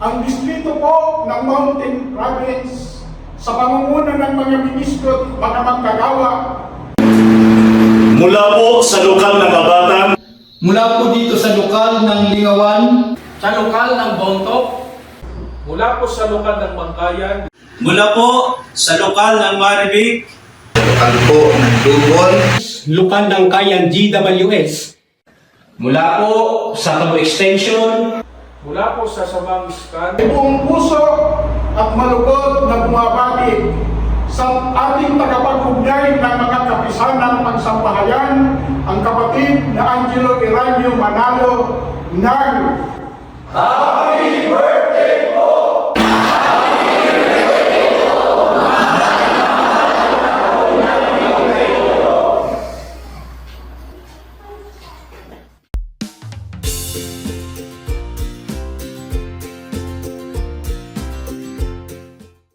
Ang distrito po ng Mountain Province sa pangunguna ng mga ministro at mga magkagawa. Mula po sa lokal na kabatan, Mula po dito sa lokal ng Lingawan, sa lokal ng Bontok, mula po sa lokal ng Bangkayan, Mula po sa lokal ng Maribig, Lokal po ng Dugol, lokal ng Kayan GWS. Mula po sa Tabo Extension, mula po sa Sabang Scan, buong puso at malugod na bumabati sa ating tagapag-ugnay ng mga kapisanang pagsampahayan, ang kapatid na Angelo Iranio Manalo ng Tabo!